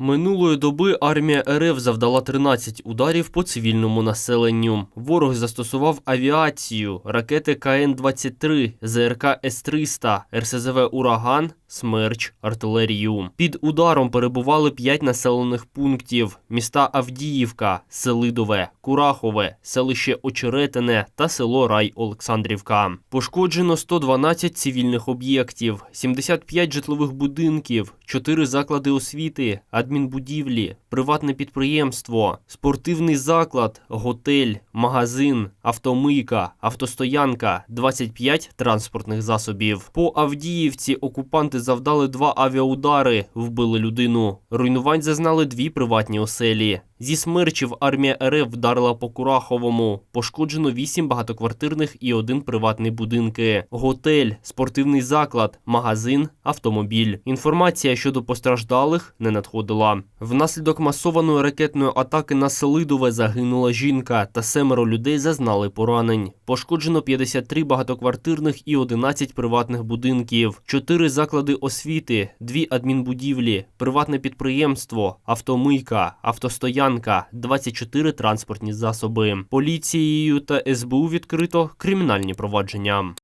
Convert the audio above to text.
Минулої доби армія РФ завдала 13 ударів по цивільному населенню. Ворог застосував авіацію, ракети КН-23, ЗРК С-300, РСЗВ «Ураган», «Смерч», артилерію. Під ударом перебували 5 населених пунктів: міста Авдіївка, Селидове, Курахове, селище Очеретине та село Рай Олександрівка. Пошкоджено 112 цивільних об'єктів, 75 житлових будинків, 4 заклади освіти, адмінбудівлі, приватне підприємство, спортивний заклад, готель, магазин, автомийка, автостоянка, 25 транспортних засобів. По Авдіївці окупанти завдали два авіаудари, вбили людину. Руйнувань зазнали дві приватні оселі. Зі смерчів армія РФ вдарила по Кураховому. Пошкоджено 8 багатоквартирних і один приватний будинки, готель, спортивний заклад, магазин, автомобіль. Інформація щодо постраждалих не надходила. Внаслідок масованої ракетної атаки на Селидове загинула жінка та семеро людей зазнали поранень. Пошкоджено 53 багатоквартирних і 11 приватних будинків, 4 заклади освіти, 2 адмінбудівлі, приватне підприємство, автомийка, автостоянка, 24 транспортні засоби. Поліцією та СБУ відкрито кримінальні провадження.